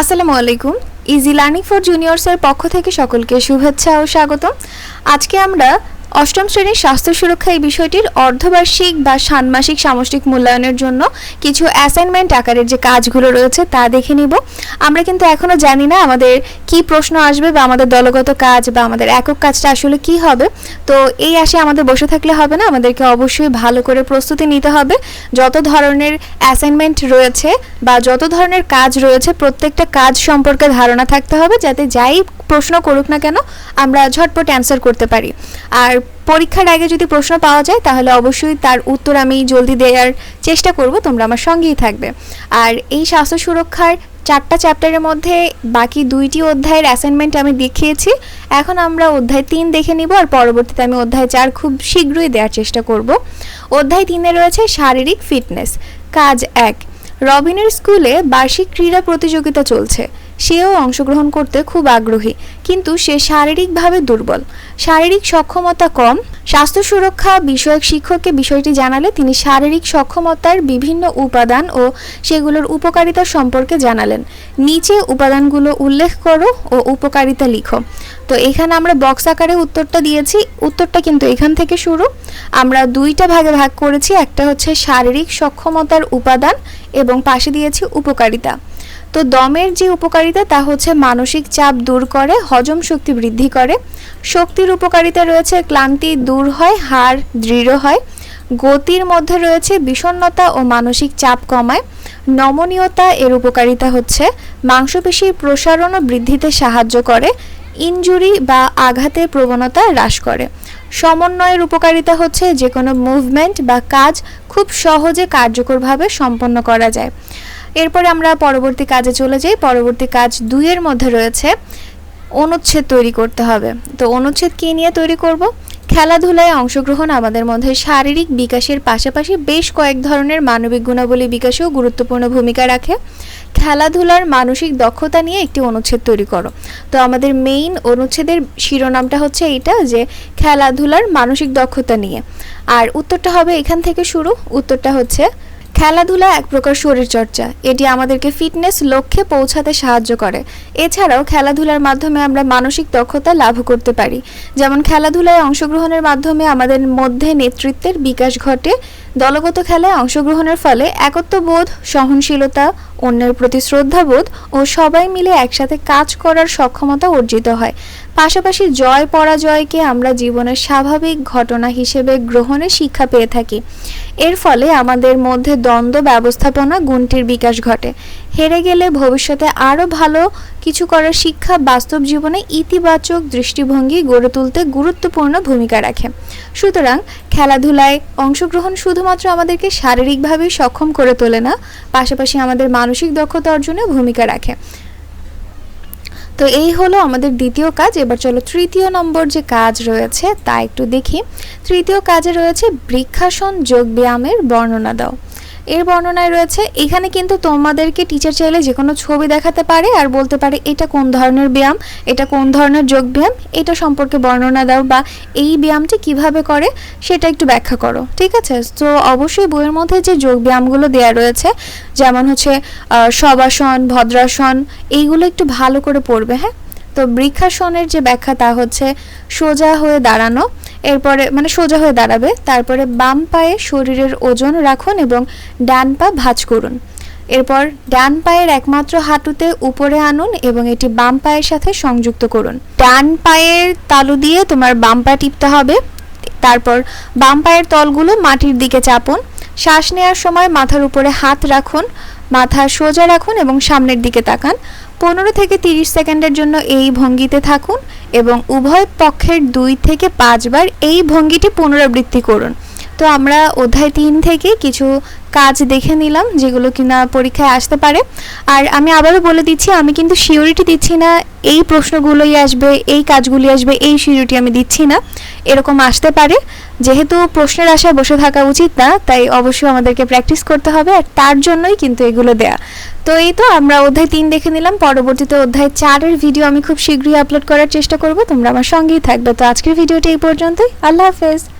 আসসালামু আলাইকুম। Easy learning for জুনিয়র্সের পক্ষ থেকে সকলকে শুভেচ্ছা ও স্বাগত আজকে আমরা অষ্টম শ্রেণির স্বাস্থ্য সুরক্ষা এই বিষয়টির অর্ধবার্ষিক বা ষান্মাসিক সামষ্টিক মূল্যায়নের জন্য কিছু অ্যাসাইনমেন্ট আকারের যে কাজগুলো রয়েছে তা দেখে নিব। আমরা কিন্তু এখনও জানি না আমাদের কি প্রশ্ন আসবে বা আমাদের দলগত কাজ বা আমাদের একক কাজটা আসলে কি হবে। তো এই আসে আমাদের বসে থাকলে হবে না, আমাদেরকে অবশ্যই ভালো করে প্রস্তুতি নিতে হবে। যত ধরনের অ্যাসাইনমেন্ট রয়েছে বা যত ধরনের কাজ রয়েছে, প্রত্যেকটা কাজ সম্পর্কে ধারণা থাকতে হবে যাতে যাই প্রশ্ন করুক না কেন, আমরা ঝটপট অ্যান্সার করতে পারি। আর পরীক্ষার আগে যদি প্রশ্ন পাওয়া যায়, তাহলে অবশ্যই তার উত্তর আমি জলদি দেওয়ার চেষ্টা করব, তোমরা আমার সঙ্গেই থাকবে। আর এই স্বাস্থ্য সুরক্ষার চারটা চ্যাপ্টারের মধ্যে বাকি দুইটি অধ্যায়ের অ্যাসাইনমেন্ট আমি দেখিয়েছি। এখন আমরা অধ্যায় তিন দেখে নিব, আর পরবর্তীতে আমি অধ্যায় চার খুব শীঘ্রই দেওয়ার চেষ্টা করব। অধ্যায় তিনে রয়েছে শারীরিক ফিটনেস কাজ এক। রবিনের স্কুলে বার্ষিক ক্রীড়া প্রতিযোগিতা চলছে। সেও অংশগ্রহণ করতে খুব আগ্রহী, কিন্তু সে শারীরিকভাবে দুর্বল। শারীরিক সক্ষমতা কম। স্বাস্থ্য সুরক্ষা বিষয়ক শিক্ষককে বিষয়টি জানালে তিনি শারীরিক সক্ষমতার বিভিন্ন উপাদান ও সেগুলোর উপকারিতা সম্পর্কে জানালেন। নিচে উপাদানগুলো উল্লেখ করো ও উপকারিতা লিখো। তো এখানে আমরা বক্স আকারে উত্তরটা দিয়েছি। উত্তরটা কিন্তু এখান থেকে শুরু। আমরা দুইটা ভাগে ভাগ করেছি। একটা হচ্ছে শারীরিক সক্ষমতার উপাদান এবং পাশে দিয়েছি উপকারিতা। তো দমের যে উপকারিতা তা হচ্ছে মানসিক চাপ দূর করে, হজম শক্তি বৃদ্ধি করে। শক্তির উপকারিতা রয়েছে ক্লান্তি দূর হয়, হাড় দৃঢ় হয়। গতির মধ্যে রয়েছে বিষণ্ণতা ও মানসিক চাপ কমায়। নমনীয়তা এর উপকারিতা হচ্ছে মাংসপেশির প্রসারণ ও বৃদ্ধিতে সাহায্য করে, ইনজুরি বা আঘাতের প্রবণতা হ্রাস করে। সমন্বয়ের উপকারিতা হচ্ছে যে কোনো মুভমেন্ট বা কাজ খুব সহজে কার্যকরভাবে সম্পন্ন করা যায়। এরপরে আমরা পরবর্তী কাজে চলে যাই। পরবর্তী কাজ দুইয়ের মধ্যে রয়েছে অনুচ্ছেদ তৈরি করতে হবে। তো অনুচ্ছেদ কী নিয়ে তৈরি করব? খেলাধুলায় অংশগ্রহণ আমাদের মধ্যে শারীরিক বিকাশের পাশাপাশি বেশ কয়েক ধরনের মানবিক গুণাবলী বিকাশেও গুরুত্বপূর্ণ ভূমিকা রাখে। খেলাধুলার মানসিক দক্ষতা নিয়ে একটি অনুচ্ছেদ তৈরি করো। তো আমাদের মেইন অনুচ্ছেদের শিরোনামটা হচ্ছে এইটা যে খেলাধুলার মানসিক দক্ষতা নিয়ে। আর উত্তরটা হবে এখান থেকে শুরু। উত্তরটা হচ্ছে খেলাধুলা এক প্রকার শরীরচর্চা। এটি আমাদেরকে ফিটনেস লক্ষ্যে পৌঁছাতে সাহায্য করে। এছাড়াও খেলাধুলার মাধ্যমে আমরা মানসিক দক্ষতা লাভ করতে পারি। যেমন খেলাধুলায় অংশগ্রহণের মাধ্যমে আমাদের মধ্যে নেতৃত্বের বিকাশ ঘটে। দলগত খেলায় অংশগ্রহণের ফলে একত্ববোধ, সহনশীলতা, অন্যের প্রতি শ্রদ্ধাবোধ ও সবাই মিলে একসাথে কাজ করার সক্ষমতা অর্জিত হয়। পাশাপাশি জয় পরাজয়কে আমরা জীবনের স্বাভাবিক ঘটনা হিসেবে গ্রহণের শিক্ষা পেয়ে থাকি। এর ফলে আমাদের মধ্যে দ্বন্দ্ব ব্যবস্থাপনা গুণটির বিকাশ ঘটে। হেরে গেলে ভবিষ্যতে আরও ভালো কিছু করার শিক্ষা বাস্তব জীবনে ইতিবাচক দৃষ্টিভঙ্গি গড়ে তুলতে গুরুত্বপূর্ণ ভূমিকা রাখে। সুতরাং খেলাধুলায় অংশগ্রহণ শুধুমাত্র আমাদেরকে শারীরিকভাবে সক্ষম করে তোলে না, পাশাপাশি আমাদের মানসিক দক্ষতা অর্জনে ভূমিকা রাখে। তো এই হলো আমাদের দ্বিতীয় কাজ। এবার চলো তৃতীয় নম্বর যে কাজ রয়েছে তা একটু দেখি। তৃতীয় কাজে রয়েছে বৃক্ষাসন যোগ ব্যায়ামের বর্ণনা দাও। এর বর্ণনায় রয়েছে, এখানে কিন্তু তোমাদেরকে টিচার চাইলে যে কোনো ছবি দেখাতে পারে আর বলতে পারে এটা কোন ধরনের ব্যায়াম, এটা কোন ধরনের যোগ ব্যায়াম, এটা সম্পর্কে বর্ণনা দাও বা এই ব্যায়ামটি কীভাবে করে, সেটা একটু ব্যাখ্যা করো। ঠিক আছে? তো অবশ্যই বইয়ের মধ্যে যে যোগ ব্যায়ামগুলো দেওয়া রয়েছে, যেমন হচ্ছে সবাসন ভদ্রাসন, এইগুলো একটু ভালো করে পড়বে হ্যাঁ? তো বৃক্ষাসনের যে ব্যাখ্যা তা হচ্ছে, সোজা হয়ে দাঁড়ানো এরপরে মানে সোজা হয়ে দাঁড়াবে। তারপরে বাম পায়ে শরীরের ওজন রাখুন এবং ডান পা ভাঁজ করুন। এরপর ডান পায়ের একমাত্র হাঁটুতে উপরে আনুন এবং এটি বাম পায়ের সাথে সংযুক্ত করুন। ডান পায়ের তালু দিয়ে তোমার বাম পা টিপতে হবে। তারপর বাম পায়ের তলগুলো মাটির দিকে চাপুন। শ্বাস নেওয়ার সময় মাথার উপরে হাত রাখুন। মাথা সোজা রাখুন এবং সামনের দিকে তাকান। পনেরো থেকে তিরিশ সেকেন্ডের জন্য এই ভঙ্গিতে থাকুন এবং উভয় পক্ষের দুই থেকে পাঁচবার এই ভঙ্গিটি পুনরাবৃত্তি করুন। তো আমরা অধ্যায় তিন থেকে কিছু কাজ দেখে নিলাম যেগুলো কিনা পরীক্ষায় আসতে পারে। আর আমি আবারও বলে দিচ্ছি, আমি কিন্তু শিওরিটি দিচ্ছি না এই প্রশ্নগুলোই আসবে, এই কাজগুলি আসবে, এই সিওরিটি আমি দিচ্ছি না। এরকম আসতে পারে। যেহেতু প্রশ্নের আশায় বসে থাকা উচিত না, তাই অবশ্যই আমাদেরকে প্র্যাকটিস করতে হবে আর তার জন্যই কিন্তু এগুলো দেয়া। তো এই তো আমরা অধ্যায় তিন দেখে নিলাম। পরবর্তীতে অধ্যায় চারের ভিডিও আমি খুব শীঘ্রই আপলোড করার চেষ্টা করব। তোমরা আমার সঙ্গেই থাকবে। তো আজকের ভিডিওটি এই পর্যন্তই। আল্লাহ হাফেজ।